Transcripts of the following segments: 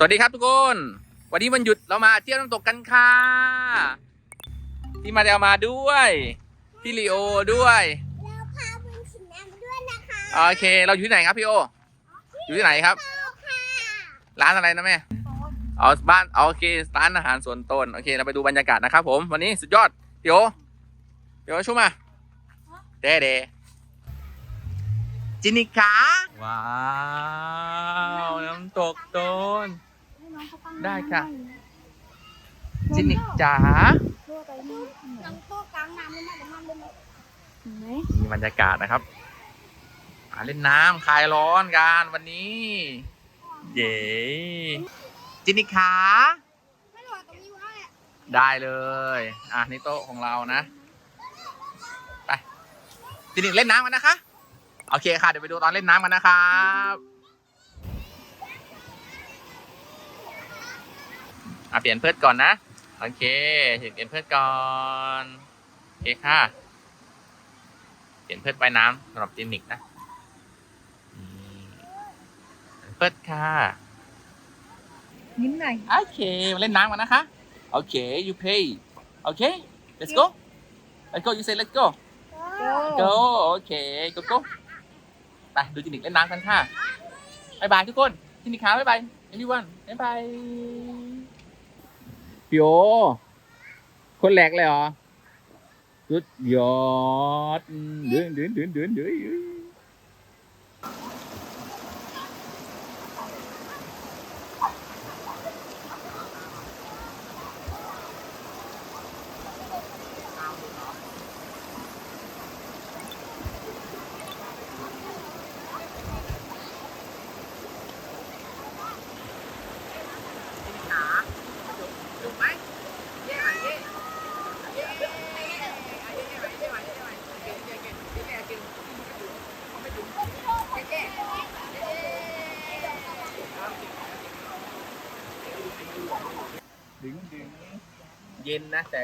สวัสดีครับทุกคน วันนี้วันหยุดเรามาเที่ยวน้ำตกกันค่ะพี่มาเดลมาด้วยพี่ลีโอด้วยเราพาบุญชินน้ำด้วยนะคะโอเค เราอยู่ที่ไหนครับพี่โอ อยู่ที่ไหนครับโตค่ะร้านอะไรนะแม่อ๋อบ้านอ๋อโอเคร้านอาหารส่วนตนโอเคเราไปดูบรรยากาศนะครับผมวันนี้สุดยอดเดี๋ยวเดี๋ยวชุ่มมาเด้เดจินิกาว้าว น้ำตกโตน ได้ค่ะจินิกจ๋าน้องโตกลางน้ำเลยนะเดี๋ยวมันเลยนะมีบรรยากาศนะครับมาเล่นน้ำคลายร้อนกันวันนี้ เย้จินิกาไม่รู้ว่าตรงนี้ว่าเนี่ยได้เลย อะนี่โต๊ะของเรานะ ไปจินิกเล่นน้ำกันนะคะ โอเคค่ะ เดี๋ยวไปดูตอนเล่นน้ำกันนะครับ อะเปลี่ยนเพื่อนก่อนนะ โอเคเปลี่ยนเพื่อนก่อนโอเคค่ะ เปลี่ยนเพื่อนว่ายน้ำสำหรับจินิกนะนี่เพื่อนค่ะยิ้มหน่อยโอเคมาเล่นน้ำกันนะคะ โอเค you pay โอเค let's go let's go you say let's go โ go โอเค go go ไปดูจินิกเล่นน้ำกันค่ะบายบายทุกคนจินิกขาบายบาย everyone บายบาย ปิโอคนแหลกเลยเหรอสุดยอดเดินเดินเดินเดินเดินถูกไหมเย้ไหมเย้เย้เย้เย้ไหมเย้ไหมเย้ไหมเก่งเก่งเก่งเก่งเก่งเก่งไม่ถึงเก่งเก่ง ดึงดึงเย็นนะแต่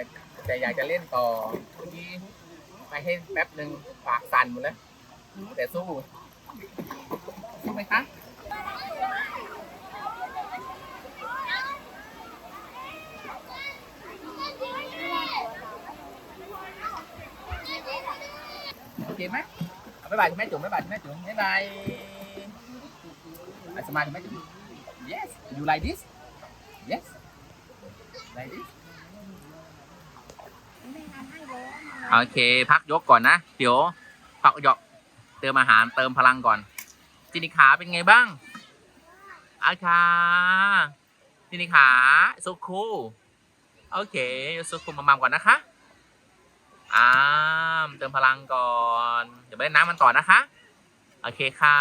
แต่อยากจะเล่นต่อเมื่อกี้ไปให้แป๊บหนึ่งปากสั่นหมดแล้วแต่สู้สู้ไหมคะโอเคไหมเอาบ๊ายบายคุณแม่จุ๋มบ๊ายบายคุณแม่จุ๋มบ๊ายบายอะสมายคุณแม่จุ๋ม yes you like this yes โอเค พักยกก่อนนะ เดี๋ยวพักยกเติมอาหารเติมพลังก่อน จินิขาเป็นไงบ้างอาคาจินิขาสุคูโอเคสุคูมามัมก่อนนะคะอ่ามเติมพลังก่อน เดี๋ยวไปเล่นน้ำมันต่อนะคะ โอเคค่ะ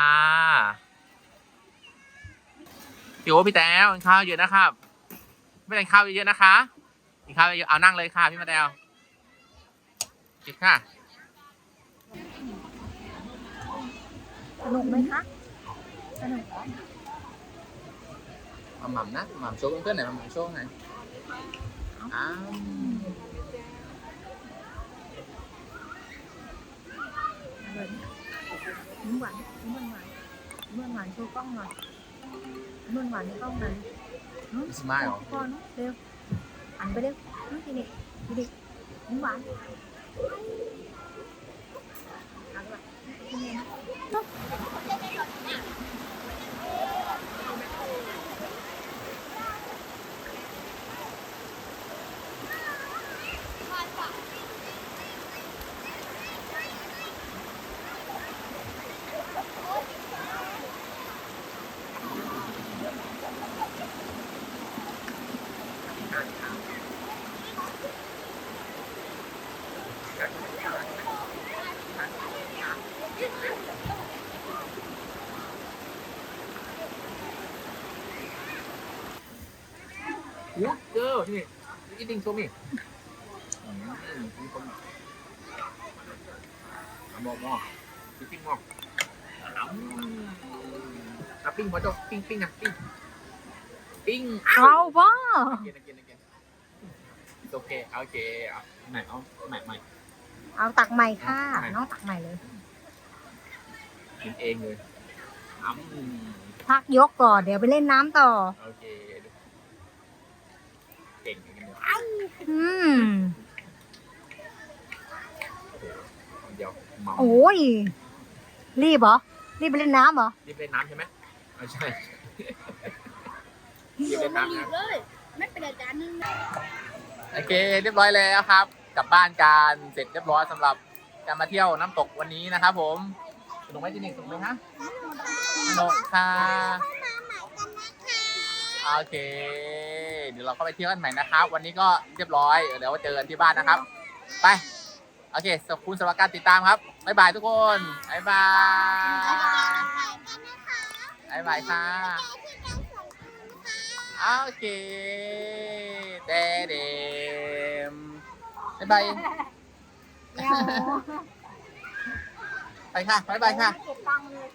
พี่โอพี่แต้วกินข้าวเยอะนะครับ ไม่ได้ข้าวเยอะๆนะคะกินข้าวเยอะๆเอานั่งเลยค่ะพี่มาแต้วกินค่ะสนุกไหมคะสนุกเหรอมาหม่ำนะหม่ำโชว์เพื่อนๆหน่อยมาหม่ำโชว์หน่อยอ้าวเลยยิ้มหวานยิ้มหวานหวานยิ้มหวานหวานโชว์กล้องหน่อยยิ้มหวานหวานในกล้องหน่อย สมายเหรอพ่อเนาะเร็วหันไปเร็วน้องทีนี้ทีนี้ยิ้มหวาน โอ้เจอนี่กินดิ้งโชว์มี่มอกมอกปิ้งมอกอะปิ้งพอจบปิ้งปิ้งอะปิ้งปิ้งเอาพ่อกินกินกินโอเคโอเคอะไหนเอาใหม่ใหม่เอาตักใหม่ค่ะ น้องตักใหม่เลยกินเองเลยอ้ำพักยกก่อน เดี๋ยวไปเล่นน้ำต่อ โอเค เก่งอย่างเดียวอืมเดี๋ยวเมาโอ้ย รีบเหรอ รีบไปเล่นน้ำเหรอ รีบเล่นน้ำใช่ไหมเอาใช่โยนมาอีกเลยไม่เป็นอาจารย์นึงนะโอเค เรียบร้อยแล้วครับ กลับบ้านกันเสร็จเรียบร้อยสำหรับการมาเที่ยวน้ำตกวันนี้นะครับผมสนุกไหมจินิกสนุกไหมฮะสนุกค่ะ โอเค เดี๋ยวเราเข้าไปเที่ยวกันใหม่นะครับ วันนี้ก็เรียบร้อย เดี๋ยวเจอกันที่บ้านนะครับ ไป โอเคขอบคุณสำหรับการติดตามครับ บ๊ายบายทุกคน บ๊ายบาย บ๊ายบายค่ะโอเคเดเดมบ๊ายบาย ไปค่ะ บ๊ายบายค่ะ เก็บตังค์เลย